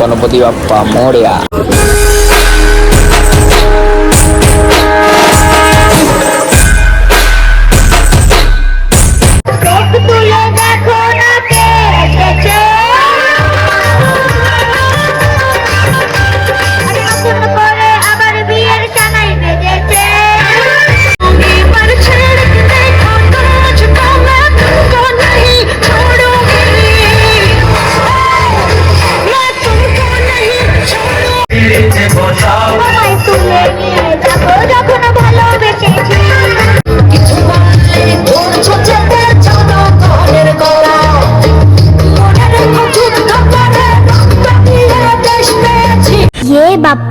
গণপতি বাপ্পা মোড়িয়া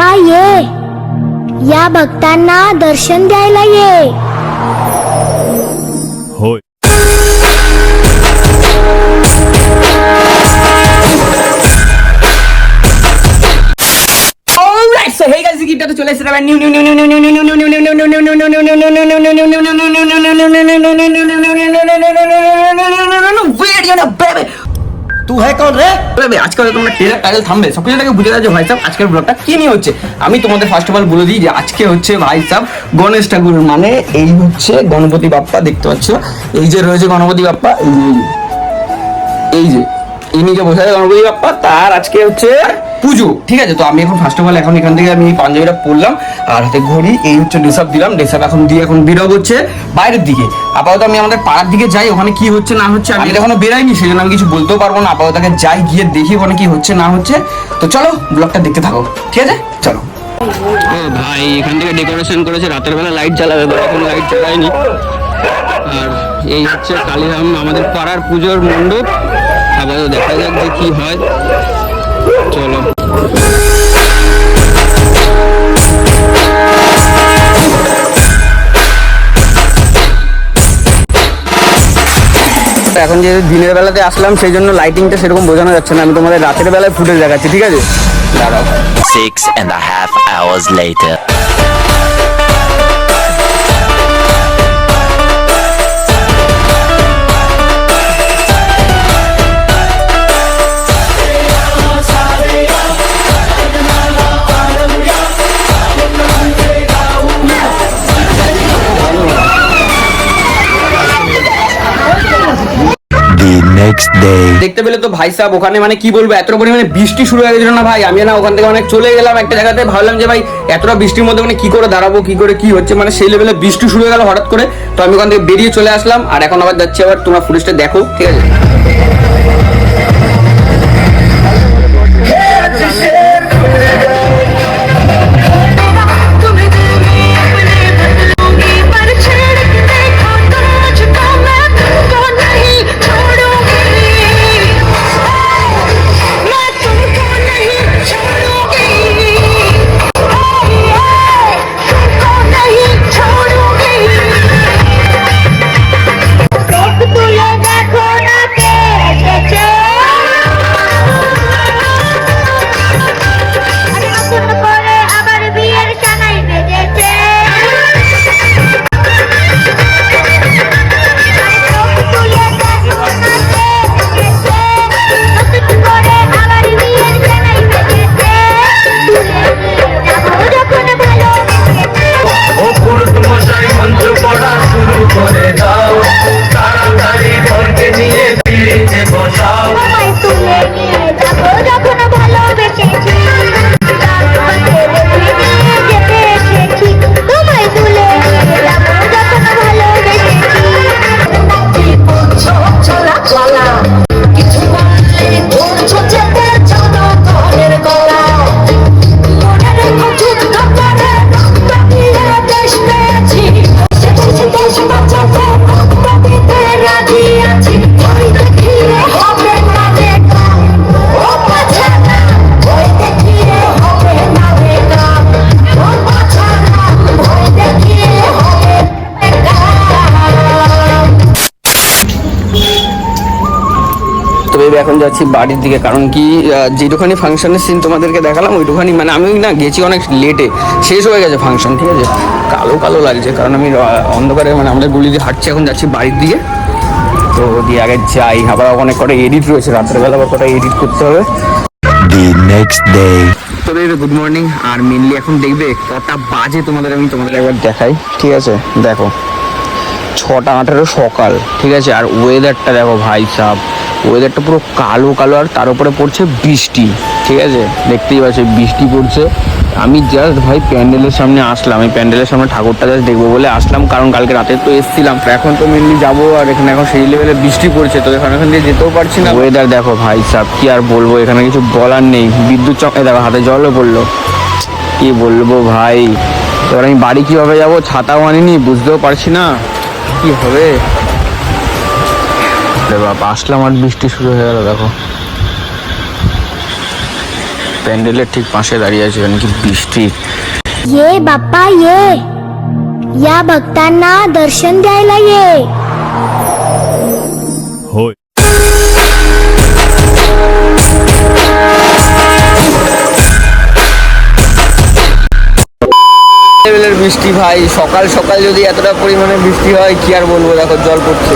बाप्पा ये या भक्तांना दर्शन द्यायला ये होय অলরাইট সো হেই গাইস গিটারটা চলে এসেছে এবার new new new new new new new new new new new new new new new new new new new video না বেবি তু হ্যায় কোন রে আজকাল তোমরা ট্রেলার থামবে সব কিছু থেকে বুঝে যাচ্ছে ভাই সাহেব আজকের ব্লগটা কি নিয়ে হচ্ছে? আমি তোমাদের ফার্স্ট অফ অল বলে দিই যে আজকে হচ্ছে ভাই সাহেব গণেশ ঠাকুর। মানে এই হচ্ছে গণপতি বাপ্পা, দেখতে পাচ্ছ? এই যে রয়েছে গণপতি বাপ্পা এই যে। বসে আছে গণপতি বাপ্পা তার আজকে হচ্ছে পুজো। ঠিক আছে তো আমি এখন ফার্স্ট অফ অল এখন এখান থেকে আমি এই পাঞ্জাবিটা পরলাম আর হাতে ঘড়ি এই হচ্ছে ড্রেসআপ দিলাম ড্রেসআপ এখন দিয়ে এখন বেরোবো হচ্ছে বাইরের দিকে। আপাতত আমি আমাদের পাড়ার দিকে যাই ওখানে কি হচ্ছে না হচ্ছে আমি এখনও বেরাইনি সেই জন্য আমি কিছু বলতেও পারব না আপাতত আগে যাই গিয়ে দেখি ওখানে কি হচ্ছে না হচ্ছে। তো চলো ব্লগটা দেখতে থাকো ঠিক আছে? চলো। ও ভাই এখান থেকে ডেকোরেশন করেছে রাতের বেলা লাইট জ্বালাবে বা এখন লাইট জ্বালায়নি। আর এই হচ্ছে কালীধাম আমাদের পাড়ার পুজোর মণ্ডপ। আপাতত দেখা যাক যে কি হয়। চলো। এখন যে দিনের বেলাতে আসলাম সেই জন্য লাইটিংটা সেরকম বোঝানো যাচ্ছে না। আমি তোমাদের রাতের বেলায় ফুটেজ দেখাচ্ছি ঠিক আছে? দাঁড়াও। Six and a half hours later. Day দেখতে পেলে তো ভাই সাহেব ওখানে মানে কি বলব, এত পরিমাণে বৃষ্টি শুরু হয়ে গেছিল না ভাই? আমি না ওখান থেকে অনেক চলে গেলাম একটা জায়গাতে, ভাবলাম যে ভাই এতটা বৃষ্টির মধ্যে মানে কি করে দাঁড়াবো, কি করে কি হচ্ছে মানে সেই লেভেলে বৃষ্টি শুরু হয়ে গেল হঠাৎ করে। তো আমি ওখান থেকে বেরিয়ে চলে আসলাম, আর এখন আবার যাচ্ছি আবার তোমরা ফুটেজটা দেখো, ঠিক আছে? যাচ্ছি বাড়ির দিকে কারণ কি যেটুখানি ফাংশনের সিন তোমাদেরকে দেখালাম ওইটুখানি মানে আমি না গেছি অনেক লেটে শেষ হয়ে গেছে ফাংশন ঠিক আছে? কালো কালো লাগছে কারণ আমি অন্ধকারে মানে আমাদের গুলি দিয়ে হাঁটছি এখন যাচ্ছি বাড়ির দিকে। তো দিয়ে আগে যাই আবার অনেক কটা এডিট রয়েছে রাত্রেবেলা বা কটা এডিট করতে হবে। Next day. তবে গুড মর্নিং আর মেনলি এখন দেখবে কটা বাজে তোমাদের আমি তোমাদের একবার দেখাই ঠিক আছে? দেখো ছটা আঠারো সকাল ঠিক আছে? আর ওয়েদারটা দেখো ভাই সাহ ওয়েদারটা পুরো কালো কালো, আর তার উপরে পড়ছে বৃষ্টি, ঠিক আছে? দেখতেই পাচ্ছি, বৃষ্টি পড়ছে। আমি জাস্ট ভাই প্যান্ডেলের সামনে আসলাম। আমি প্যান্ডেলের সামনে ঠাকুরটা জাস্ট দেখব বলে আসলাম, কারণ কালকে রাতে তো এসছিলাম। এখন তো মেনলি যাব, আর এখানে এখন সেই লেভেলে বৃষ্টি পড়ছে, তো এখানে এখান দিয়ে যেতেও পারছি না। ওয়েদার দেখো ভাই সাহ কি আর বলব, এখানে কিছু বলার নেই। বিদ্যুৎ চমকে দেখো, হাতে জলও পড়ল। কি বলব ভাই? এবার আমি বাড়ি কীভাবে যাব, ছাতাও আনিনি, বুঝতেও পারছি না। কি হবে? আরে বাবা আসলাম আর বৃষ্টি শুরু হয়ে গেল দেখো প্যান্ডেলের ঠিক পাশে দাঁড়িয়ে আছে এখানে কি বৃষ্টি ये बाप्पा ये या भक्तांना दर्शन द्यायला ये লেভেলের বৃষ্টি ভাই, সকাল সকাল যদি এতটা পরিমাণে বৃষ্টি হয়, কি আর বলব? দেখো, জল পড়ছে।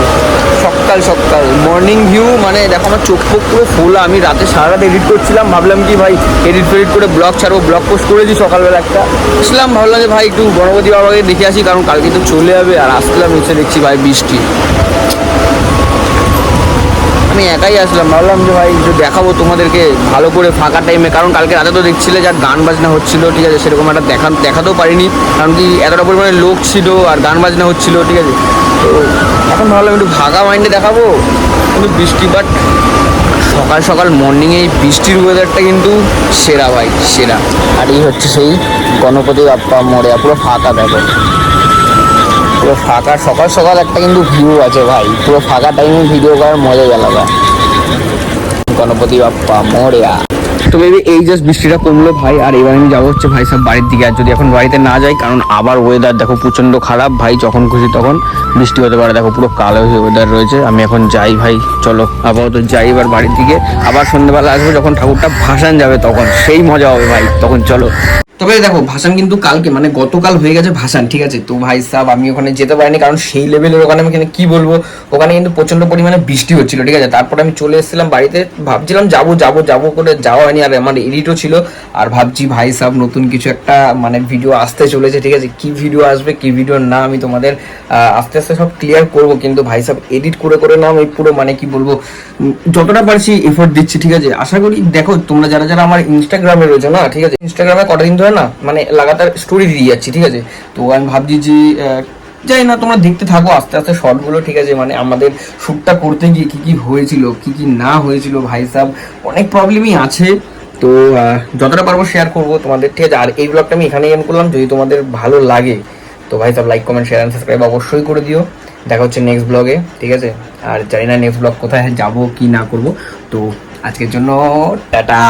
সকাল সকাল। মর্নিং ভিউ মানে দেখো, আমার চোখ ফোক পুরো ফুল আমি রাতে সারা রাত এডিট করছিলাম। ভাবলাম কি ভাই এডিট ফেডিট করে ব্লগ ছাড়বো ব্লগ পোস্ট করেছি সকালবেলা একটা। আসলাম, ভাবলাম যে ভাই, একটু গণপতি বাবাকে দেখে আসি, কারণ কালকে তো চলে যাবে। আর আসলাম, এসে দেখছি ভাই বৃষ্টি। আমি একাই আসলাম, ভাবলাম যে ভাই একটু দেখাবো তোমাদেরকে ভালো করে ফাঁকা টাইমে কারণ কালকে রাতে তো দেখছিলে যা গান বাজনা হচ্ছিল, ঠিক আছে? সেরকম একটা দেখা, দেখাতেও পারিনি। কারণ কি এতটা পরিমাণে লোক ছিল আর গান বাজনা হচ্ছিল, ঠিক আছে? তো এখন ভাবলাম একটু ফাঁকা মাইন্ডে দেখাবো, কিন্তু বৃষ্টি বাট সকাল সকাল মর্নিংয়ে এই বৃষ্টির ওয়েদারটা কিন্তু সেরা ভাই, সেরা। আর এই হচ্ছে সেই গণপতি বাপ্পা মোড়ে, পুরো ফাঁকা দেখো। পুরো ফাঁকা, সকাল সকাল একটা কিন্তু ভিউ আছে ভাই। পুরো ফাঁকা টাইমে ভিডিও করার মজাই আলাদা। গণপতি বাপ্পা মোড়িয়া তো বেবি এই জাস্ট বৃষ্টিটা কমলো ভাই, আর এবার আমি যাব হচ্ছে ভাই সব বাড়ির দিকে। আর যদি এখন বাড়িতে না যাই, কারণ আবার ওয়েদার দেখো প্রচণ্ড খারাপ, ভাই যখন খুশি তখন বৃষ্টি হতে পারে। দেখো পুরো কালো ওয়েদার রয়েছে, আমি এখন যাই ভাই, চলো। আপাতত যাই এবার বাড়ির দিকে। আবার সন্ধ্যেবেলা আসব, যখন ঠাকুরটা ভাসান যাবে তখন, সেই মজা হবে ভাই, তখন চলো। তবে দেখো, ভাসান কিন্তু কালকে মানে গতকাল হয়ে গেছে ভাসান, ঠিক আছে? তো ভাই সাহেব আমি ওখানে যেতে পারিনি, কারণ সেই লেভেলের ওখানে আমি কি বলব? ওখানে কিন্তু প্রচণ্ড পরিমাণে বৃষ্টি হচ্ছিল, ঠিক আছে? তারপরে আমি চলে এসেছিলাম বাড়িতে, ভাবছিলাম যাব যাব যাব করে যাওয়া হয়নি, আর আমার এডিটও ছিল। আর ভাবছি ভাই সাহেব নতুন কিছু একটা মানে ভিডিও আসতে চলেছে, ঠিক আছে? কি ভিডিও আসবে, কি ভিডিও না, আমি তোমাদের আস্তে আস্তে সব ক্লিয়ার করব, কিন্তু ভাই সাহেব এডিট করে করে না আমি পুরো মানে কি বলব? যতটা পারছি এফোর্ট দিচ্ছি, ঠিক আছে? আশা করি, দেখো, তোমরা যারা যারা আমার ইনস্টাগ্রামে রয়েছে, না, ঠিক আছে? ইনস্টাগ্রামে কটা দিন ধরে না মানে লাগাতার স্টোরি দিয়ে যাচ্ছি, ঠিক আছে? তো আমি ভাবছি যে যাই না, তোমরা দেখতে থাকো, আস্তে আস্তে শর্টগুলো ঠিক আছে? মানে আমাদের শ্যুটটা করতে গিয়ে কি কি হয়েছিল, কি কি না হয়েছিল, ভাই সাহেব অনেক প্রবলেমই আছে। তো যতটা পারব শেয়ার করব তোমাদের, ঠিক আছে? আর এই ব্লগটা আমি এখানেই এন্ড করলাম, যদি তোমাদের ভালো লাগে, তো ভাই সব like comment share and subscribe অবশ্যই করে দিও। দেখা হচ্ছে নেক্সট ব্লগে ঠিক আছে? আর জানি না নেক্সট ব্লগ কোথায় যাব, কি না করব। তো, আজকের জন্য, টাটা!